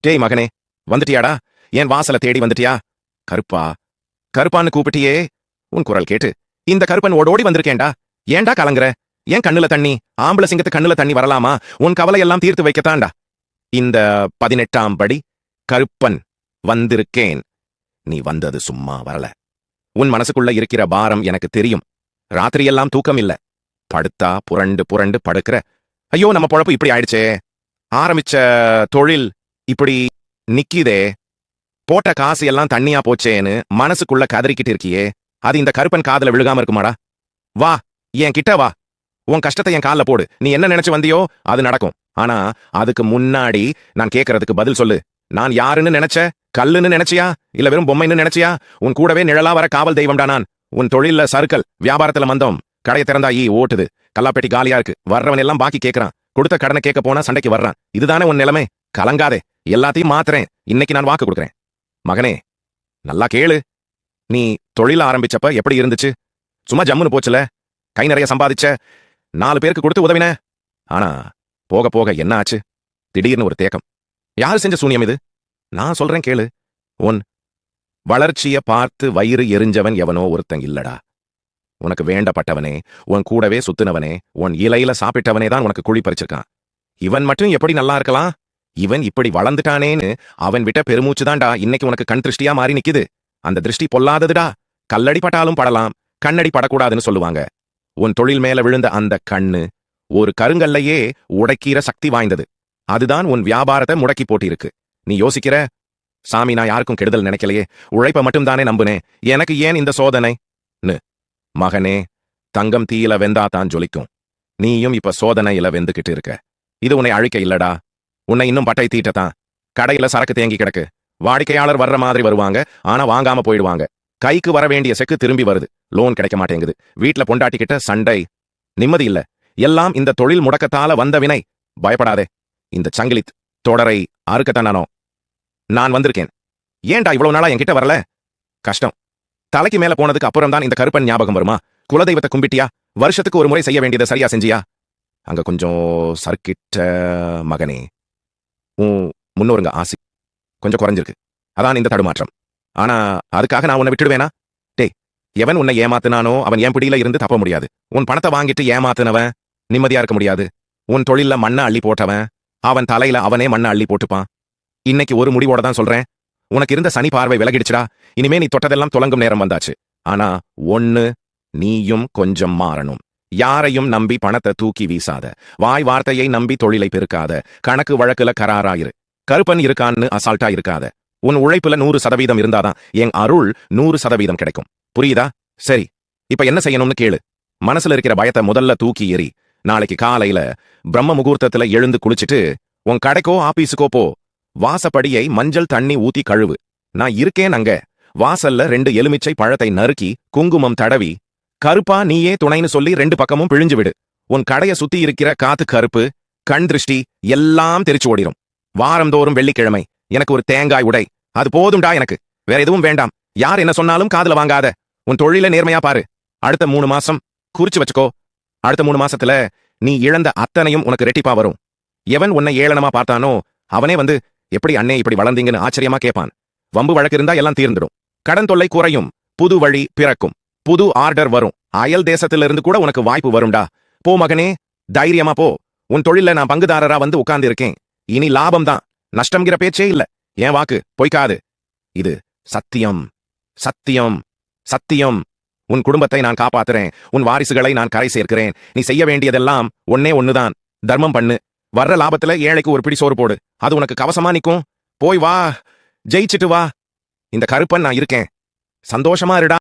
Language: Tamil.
டேய் மகனே வந்துட்டியாடா? என் வாசல தேடி வந்துட்டியா? கருப்பா கருப்பான்னு கூப்பிட்டியே. உன் குரல் கேட்டு இந்த கருப்பன் ஓடோடி வந்திருக்கேன்டா. ஏன்டா கலங்குற? ஏன் கண்ணுல தண்ணி? ஆம்பள சிங்கத்து கண்ணுல தண்ணி வரலாமா? உன் கவலையெல்லாம் தீர்த்து வைக்கத்தான்டா. இந்த பதினெட்டாம் படி கருப்பன் வந்திருக்கேன். நீ வந்தது சும்மா வரல. உன் மனசுக்குள்ள இருக்கிற பாரம் எனக்கு தெரியும். ராத்திரியெல்லாம் தூக்கம் இல்ல படுத்தா புரண்டு புரண்டு படுக்கிற. ஐயோ நம்ம பொழப்பு இப்படி ஆயிடுச்சே. ஆரம்பிச்ச தொழில் இப்படி நிக்கிதே போட்ட காசு எல்லாம் தண்ணியா போச்சேன்னு மனசுக்குள்ள கதறிக்கிட்டு இருக்கியே அது இந்த கருப்பன் காதுல விழுகாம இருக்குமாடா? வா என் கிட்ட வா. உன் கஷ்டத்தை என் கால்ல போடு. நீ என்ன நினைச்சு வந்தியோ அது நடக்கும். ஆனா அதுக்கு முன்னாடி நான் கேட்கறதுக்கு பதில் சொல்லு. நான் யாருன்னு நினைச்ச? கல்லுன்னு நினைச்சியா? இல்ல வெறும் பொம்மைன்னு நினைச்சியா? உன் கூடவே நிழலா வர காவல் தெய்வம்டா நான். உன் தொழில்ல சறுக்கல் வியாபாரத்துல மந்தம். கடையை திறந்தா ஈ ஓட்டுது. கல்லாப்பேட்டி காலியா இருக்கு. வர்றவன் எல்லாம் பாக்கி கேட்கறான் கொடுத்த கடனை கேட்க போனா சண்டைக்கு வர்றான். இதுதானே உன் நிலைமை? கலங்காதே. எல்லாத்தையும் மாத்துறேன். இன்னைக்கு நான் வாக்கு கொடுக்குறேன். மகனே நல்லா கேளு. நீ தொழில ஆரம்பிச்சப்ப எப்படி இருந்துச்சு? சும்மா ஜம்முன்னு போச்சுல? கை நிறைய சம்பாதிச்ச? நாலு பேருக்கு கொடுத்து உதவின? ஆனா போக போக என்ன ஆச்சு? திடீர்னு ஒரு தேக்கம். யார் செஞ்ச சூனியம் இது? நான் சொல்றேன் கேளு. உன் வளர்ச்சிய பார்த்து வயிறு எரிஞ்சவன் எவனோ ஒருத்தன் இல்லடா. உனக்கு வேண்டப்பட்டவனே உன் கூடவே சுத்துனவனே உன் இலையில சாப்பிட்டவனே தான் உனக்கு குழி பறிச்சிருக்கான். இவன் மட்டும் எப்படி நல்லா இருக்கலாம்? இவன் இப்படி வளர்ந்துட்டானேன்னு அவன் விட்ட பெருமூச்சுதான்டா இன்னைக்கு உனக்கு கண் திருஷ்டியா மாறி நிக்குது. அந்த திருஷ்டி பொல்லாததுடா. கல்லடி பட்டாலும் படலாம் கண்ணடி படக்கூடாதுன்னு சொல்லுவாங்க. உன் தொழில் மேல விழுந்த அந்த கண்ணு ஒரு கருங்கல்லையே உடைக்கிற சக்தி வாய்ந்தது. அதுதான் உன் வியாபாரத்தை முடக்கி போட்டிருக்கு. நீ யோசிக்கிற? சாமி நான் யாருக்கும் கெடுதல் நினைக்கலையே. உழைப்ப மட்டும்தானே நம்புனே. நம்புனேன் எனக்கு ஏன் இந்த சோதனை? மகனே தங்கம் தீயில வெந்தா தான் ஜொலிக்கும். நீயும் இப்ப சோதனையில வெந்துகிட்டு இருக்க. இது உன்னை அழிக்க இல்லடா. உன்னை இன்னும் பட்டை தீட்டத்தான். கடையில சரக்கு தேங்கி கிடக்கு. வாடிக்கையாளர் வர்ற மாதிரி வருவாங்க ஆனா வாங்காம போயிடுவாங்க. கைக்கு வர வேண்டிய செக்கு திரும்பி வருது. லோன் கிடைக்க மாட்டேங்குது. வீட்ல பொண்டாட்டிக்கிட்ட சண்டை. நிம்மதி இல்ல. எல்லாம் இந்த தொழில் முடக்கத்தால வந்த வினை. பயப்படாதே. இந்த சங்கிலித் தொடரை அறுக்கத்தான் நானோ. நான் வந்திருக்கேன். ஏன்டா இவ்வளவு நாளா என்கிட்ட வரல? கஷ்டம். தலைக்கு மேல போனதுக்கு அப்புறம் தான் இந்த கருப்பன் ஞாபகம் வருமா? குலதெய்வத்தை கும்பிட்டியா? வருஷத்துக்கு ஒரு முறை செய்ய வேண்டியதை சரியா செஞ்சியா? அங்க கொஞ்சம் சர்க்கிட்ட மகனே. உன் முன்னோருங்க ஆசி. கொஞ்சம் குறைஞ்சிருக்கு. அதான் இந்த தடுமாற்றம். ஆனா அதுக்காக நான் உன்னை விட்டுடுவேனா? டேய் எவன் உன்னை ஏமாத்துனானோ அவன் என் பிடியில இருந்து தப்ப முடியாது. உன் பணத்தை வாங்கிட்டு ஏமாத்துனவன் நிம்மதியா இருக்க முடியாது. உன் தொழில்ல மண்ணை அள்ளி போட்டவன் அவன் தலையில அவனே மண்ணை அள்ளி போட்டுப்பான். இன்னைக்கு ஒரு முடிவோட தான் சொல்றேன். உனக்கு இருந்த சனி பார்வை விலகிடுச்சுடா. இனிமே நீ தொட்டதெல்லாம் துலங்கும் நேரம் வந்தாச்சு. ஆனா ஒன்னு நீயும் கொஞ்சம் மாறணும். யாரையும் நம்பி பணத்தை தூக்கி வீசாத. வாய் வார்த்தையை நம்பி தொழிலை பெருக்காத. கணக்கு வழக்குல கராராயிரு. கருப்பன் இருக்கான்னு அசால்ட்டா இருக்காத. உன் உழைப்புல நூறு சதவீதம் இருந்தாதான் என் அருள் நூறு சதவீதம் கிடைக்கும். புரியுதா? சரி. இப்ப என்ன செய்யணும்னு கேளு. மனசுல இருக்கிற பயத்தை முதல்ல தூக்கி எறி. நாளைக்கு காலையில பிரம்ம முகூர்த்தத்துல எழுந்து குளிச்சுட்டு உன் கடைக்கோ ஆபீஸுக்கோ போ. வாசப்படியை மஞ்சள் தண்ணி ஊத்தி கழுவு. நான் இருக்கேன் அங்க. வாசல்ல ரெண்டு எலுமிச்சை பழத்தை நறுக்கி குங்குமம் தடவி கருப்பா நீயே துணைன்னு சொல்லி ரெண்டு பக்கமும் பிழிஞ்சு விடு. உன் கடைய சுத்தி இருக்கிற காத்து கருப்பு கண் திருஷ்டி எல்லாம் தெரிச்சு ஓடிரும். வாரந்தோறும் வெள்ளிக்கிழமை. எனக்கு ஒரு தேங்காய் உடை. அது போதும்டா எனக்கு. வேற எதுவும் வேண்டாம். யார் என்ன சொன்னாலும் காதுல வாங்காத. உன் தொழில நேர்மையா பாரு. அடுத்த மூணு மாசம் குறிச்சு வச்சுக்கோ. அடுத்த மூணு மாசத்துல நீ இழந்த அத்தனையும் உனக்கு ரெட்டிப்பா வரும். எவன் உன்னை ஏளனமா பார்த்தானோ அவனே வந்து எப்படி அண்ணே இப்படி வளர்ந்தீங்கன்னு ஆச்சரியமா கேட்பான் வம்பு வழக்கு இருந்தா எல்லாம் தீர்ந்துடும். கடன் தொல்லை குறையும். புது வழி பிறக்கும். புது ஆர்டர் வரும். அயல் தேசத்திலிருந்து கூட உனக்கு வாய்ப்பு வரும்டா. போ மகனே தைரியமா போ. உன் தொழில நான் பங்குதாரரா வந்து உட்கார்ந்து இருக்கேன் இனி லாபம் தான். நஷ்டம்ங்கிற பேச்சே இல்ல. ஏன் வாக்கு பொய்க்காது. இது சத்தியம். சத்தியம். சத்தியம். உன் குடும்பத்தை நான் காப்பாத்துறேன். உன் வாரிசுகளை நான் கரை சேர்க்கிறேன். நீ செய்ய வேண்டியதெல்லாம் ஒன்னே ஒண்ணுதான் தர்மம் பண்ணு. வர்ற லாபத்துல ஏழைக்கு ஒரு பிடி சோறு போடு. அது உனக்கு கவசமா நிக்கும். போய் வா. ஜெயிச்சிட்டு வா. இந்த கருப்பன் நான் இருக்கேன். சந்தோஷமா இருடா.